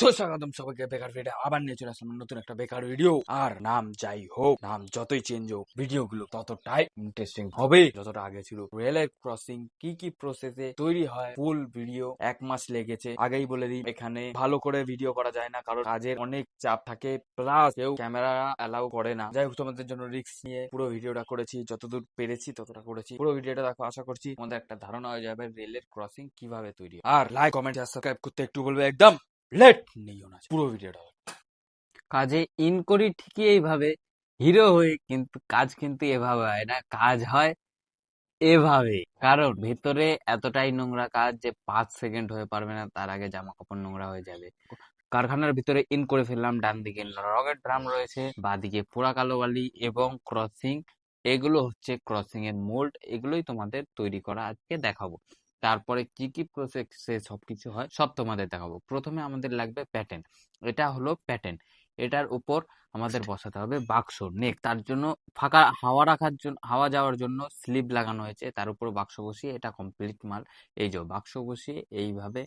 সুস্বাগতম সবাইকে বেকার ভিডিও আবার নিয়ে চলে আসলাম নতুন একটা বেকার ভিডিও আর নাম যাই হোক, নাম যতই চেঞ্জ হোক ভিডিও গুলো ততটাই ইন্টারেস্টিং হবে। যতটা আগে ছিল। রেলের ক্রসিং কি কি প্রসেসে তৈরি হয় ফুল ভিডিও এক মাস লেগেছে। আগেই বলে দিই, এখানে ভালো করে ভিডিও করা যায় না, কারণ কাজের অনেক চাপ থাকে। প্লাস কেউ ক্যামেরা অ্যালাউ করে না। যাই হোক, তোমাদের জন্য রিস্ক নিয়ে পুরো ভিডিওটা করেছি। যতদূর পেরেছি ততটা করেছি। পুরো ভিডিওটা দেখো, আশা করছি তোমাদের একটা ধারণা হয়ে যাবে রেলের ক্রসিং কীভাবে তৈরি আর লাইক কমেন্ট সাবস্ক্রাইব করতে একটু বলবে একদম। লেট নিও না পুরো ভিডিওটা কাজে ইন করি ঠিকই এইভাবে, হিরো হয়ে কিন্তু কাজ কিন্তু এভাবে হয় না, কাজ হয় এভাবে। কারণ ভেতরে এতটাই নোংরা কাজ যে পাঁচ সেকেন্ড হয়ে পারবে না, তার আগে জামা কাপড় নোংরা হয়ে যাবে। কারখানার ভিতরে ইন করে ফেললাম, ডান দিকে রকেট ড্রাম রয়েছে, বা দিকে পোড়া কালো বালি এবং ক্রসিং। এগুলো হচ্ছে ক্রসিং এর মোল্ড, এগুলোই তোমাদের তৈরি করা আজকে দেখাবো। তারপরে কি কি প্রসেসে সবকিছু হয়, সব তোমাদের দেখাবো। প্রথমে আমাদের লাগবে প্যাটার্ন এটা হলো প্যাটার্ন এটার উপর আমাদের বসাতে হবে বাক্স, নেক। তার জন্য ফাঁকা হাওয়া রাখার জন্য হাওয়া যাওয়ার জন্য স্লিপ লাগানো হয়েছে। তার উপর বাক্স বসিয়ে এটা কমপ্লিট মাল। এই যে বাক্স বসিয়ে এইভাবে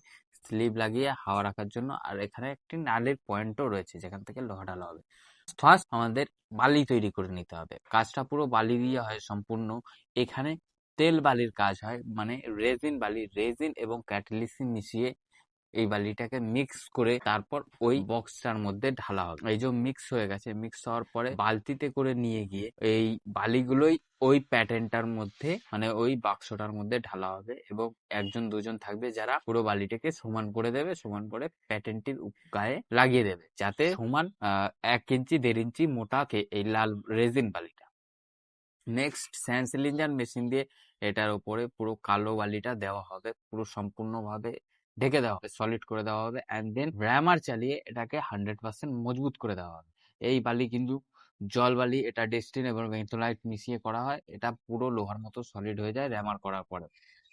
স্লিপ লাগিয়ে হাওয়া রাখার জন্য আর এখানে একটি নালের পয়েন্টও রয়েছে যেখান থেকে লোহা ঢালা হবে। ফার্স্ট আমাদের বালি তৈরি করে নিতে হবে। কাজটা পুরো বালি দিয়ে হয় সম্পূর্ণ। এখানে তেল বালির কাজ হয় মানে রেজিন বালি, রেজিন এবং ক্যাটালিসিন মিশিয়ে এই বালিটাকে মিক্স করে তারপর ওই বক্সটার মধ্যে ঢালা হবে। এই যে মিক্স হয়ে গেছে মিক্স হওয়ার পরে বালতিতে করে নিয়ে গিয়ে এই বালিগুলোই ওই প্যাটার্নটার মধ্যে মানে ওই বাক্সটার মধ্যে ঢালা হবে এবং একজন, দুজন থাকবে যারা পুরো বালিটাকে সমান করে দেবে, সমান করে প্যাটার্নটির গায়ে লাগিয়ে দেবে। যাতে সমান এক ইঞ্চি দেড় ইঞ্চি মোটাকে এই লাল রেজিন বালিটা। নেক্সট স্যান সিলিন্ডার মেশিন দিয়ে এটার উপরে পুরো কালো বালিটা দেওয়া হবে, পুরো সম্পূর্ণভাবে ঢেকে দেওয়া হবে সলিড করে দেওয়া হবে অ্যান্ড দেন র্যামার চালিয়ে এটাকে হান্ড্রেড পার্সেন্ট মজবুত করে দেওয়া হবে। এই বালি কিন্তু জল বালি, এটা ডেস্টিন এবং বেন্থোলাইট মিশিয়ে করা হয়, এটা পুরো লোহার মতো সলিড হয়ে যায় র্যামার করার পরে।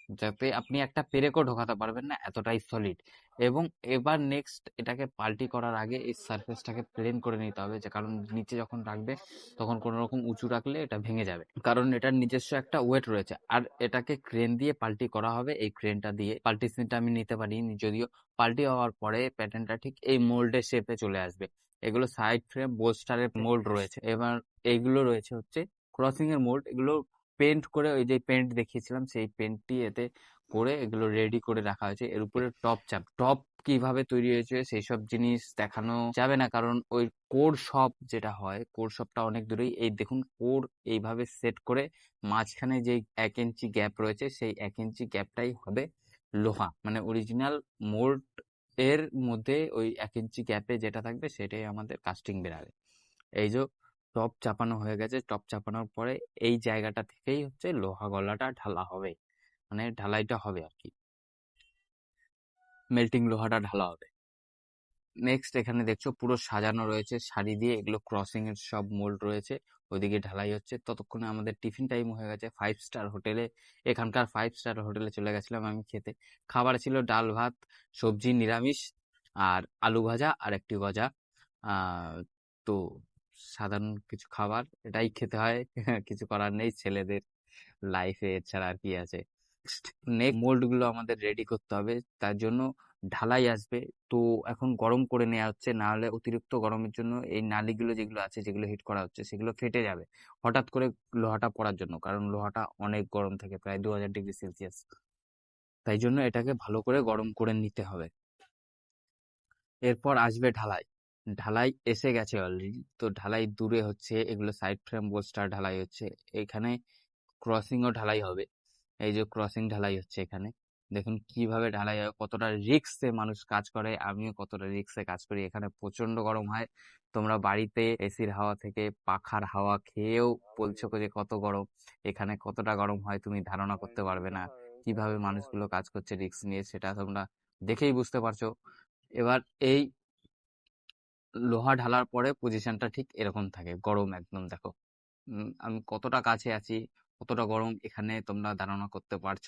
যাতে আপনি একটা পেরেকও ঢোকাতে পারবেন না এতটাই সলিড এবং এবার নেক্সট এটাকে পাল্টি করার আগে এই সারফেসটাকে প্লেন করে নিতে হবে, যে কারণ নিচে যখন রাখবে তখন কোনো রকম উঁচু রাখলে এটা ভেঙে যাবে। কারণ এটার নিজস্ব একটা ওয়েট রয়েছে, আর এটাকে ক্রেন দিয়ে পাল্টি করা হবে, এই ক্রেনটা দিয়ে। পাল্টি সিনটা আমি নিতে পারি যদিও পাল্টি হওয়ার পরে প্যাটার্নটা ঠিক এই মোল্ডের শেপে চলে আসবে। এগুলো সাইড ফ্রেম বোস্টারের মোল্ড রয়েছে। এবার এইগুলো রয়েছে হচ্ছে ক্রসিং এর মোল্ড এগুলো পেন্ট করে ওই যে পেন্ট দেখিয়েছিলাম, সেই পেন্টটি এতে করে এগুলো রেডি করে রাখা হয়েছে। এর উপরে টপ চাপ। টপ কীভাবে তৈরি হয়েছে সেই সব জিনিস দেখানো যাবে না, কারণ ওই কোর শপ যেটা হয় কোর শপটা অনেক দূরেই। এই দেখুন কোর এইভাবে সেট করে মাঝখানে যে এক ইঞ্চি গ্যাপ রয়েছে, সেই এক ইঞ্চি গ্যাপটাই হবে লোহা। মানে অরিজিনাল মোল্ড এর মধ্যে ওই এক ইঞ্চি গ্যাপে যেটা থাকবে, সেটাই আমাদের কাস্টিং বেরাবে। এই যে টপ চাপানো হয়ে গেছে। টপ চাপানোর পরে এই জায়গাটা থেকেই হচ্ছে লোহা গলাটা ঢালা হবে। মানে ঢালাইটা হবে আর কি মেল্টিং লোহাটা ঢালা হবে। নেক্সট এখানে দেখছ পুরো সাজানো রয়েছে। শাড়ি দিয়ে এগুলো ক্রসিং এর সব মোল্ড রয়েছে। ওইদিকে ঢালাই হচ্ছে। ততক্ষণে আমাদের টিফিন টাইম হয়ে গেছে। ফাইভ স্টার হোটেলে এখানকার ফাইভ স্টার হোটেলে চলে গেছিলাম আমি খেতে। খাবার ছিল ডাল, ভাত, সবজি, নিরামিষ, আর আলু ভাজা আর একটি আহ, তো সাধারণ কিছু খাবার, এটাই খেতে হয়। কিছু করার নেই, ছেলেদের লাইফে এছাড়া আর কি আছে। মোল্ডগুলো আমাদের রেডি করতে হবে। তার জন্য ঢালাই আসবে। তো এখন গরম করে নেওয়া হচ্ছে, না হলে অতিরিক্ত গরমের জন্য এই নালিগুলো যেগুলো আছে, যেগুলো হিট করা হচ্ছে, সেগুলো ফেটে যাবে। হঠাৎ করে লোহাটা পড়ার জন্য, কারণ লোহাটা অনেক গরম থাকে, প্রায় দু হাজার ডিগ্রি সেলসিয়াস। তাই জন্য এটাকে ভালো করে গরম করে নিতে হবে। এরপর আসবে ঢালাই। ঢালাই এসে গেছে অলরেডি তো ঢালাই দূরে হচ্ছে, এগুলো সাইড ফ্রেম বোস্টার ঢালাই হচ্ছে, এখানে ক্রসিংও ঢালাই হবে, এই যে ক্রসিং ঢালাই হচ্ছে এখানে, দেখুন কীভাবে ঢালাই হয়, কতটা রিক্সে মানুষ কাজ করে, আমিও কতটা রিক্সে কাজ করি, এখানে প্রচণ্ড গরম হয়, তোমরা বাড়িতে এসির হাওয়া থেকে পাখার হাওয়া খেয়েও বলছো যে কত গরম, এখানে কতটা গরম হয় তুমি ধারণা করতে পারবে না, কীভাবে মানুষগুলো কাজ করছে রিক্স নিয়ে সেটা তোমরা দেখেই বুঝতে পারছ। এবার এই লোহা ঢালার পরে পজিশনটা ঠিক এরকম থাকে, গরম একদম দেখো। আমি কতটা কাছে আছি, কতটা গরম এখানে তোমরা ধারণা করতে পারছ।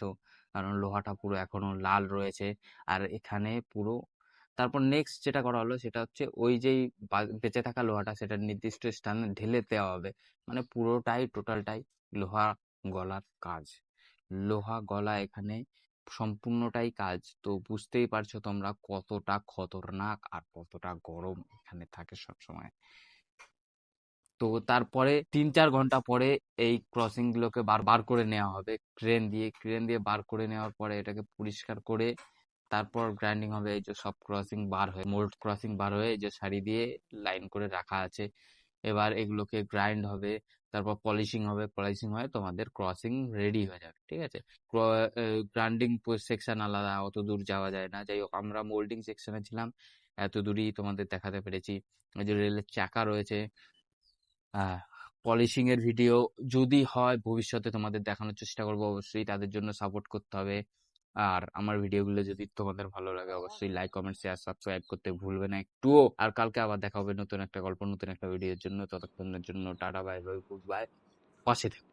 কারণ লোহাটা পুরো এখনও লাল রয়েছে আর এখানে পুরো তারপর নেক্সট যেটা করা হলো সেটা হচ্ছে ওই যেই বেঁচে থাকা লোহাটা সেটা নির্দিষ্ট স্থানে ঢেলে দেওয়া হবে। মানে পুরোটাই টোটালটাই লোহা গলার কাজ। লোহা গলা এখানে সম্পূর্ণটাই কাজ। তো বুঝতেই পারছ তোমরা কতটা খতরনাক আর কতটা গরম এখানে থাকে সবসময়। তো তারপরে তিন চার ঘণ্টা পরে এই ক্রসিং গুলোকে বার বার করে নেওয়া হবে। ক্রেন দিয়ে ক্রেন দিয়ে বার করে নেওয়ার পরে এটাকে পরিষ্কার করে তারপর গ্রাইন্ডিং হবে। এই যে সব ক্রসিং বার হয়ে মোল্ড ক্রসিং বার হয়ে এই যে সারি দিয়ে লাইন করে রাখা আছে। এবার এগুলোকে গ্রাইন্ড হবে। তারপর পলিশিং হবে পলিশিং হয়ে, তোমাদের ক্রসিং রেডি হয়ে যাবে, ঠিক আছে? গ্রাইন্ডিং সেকশন আলাদা, অত দূর যাওয়া যায় না। যাই হোক, আমরা মোল্ডিং সেকশনে ছিলাম, এত দূরই তোমাদের দেখাতে পেরেছি। যে রেলের চাকা রয়েছে পলিশিং এর ভিডিও যদি হয়, ভবিষ্যতে তোমাদের দেখানোর চেষ্টা করব, অবশ্যই তাদের জন্য সাপোর্ট করতে হবে। আর আমার ভিডিওগুলো যদি তোমাদের ভালো লাগে অবশ্যই লাইক কমেন্ট শেয়ার সাবস্ক্রাইব করতে ভুলবে না একটুও। আর কালকে আবার দেখা হবে নতুন একটা গল্প নতুন একটা ভিডিওর জন্য। ততক্ষণের জন্য tata bye bye good bye পাশে থেকো।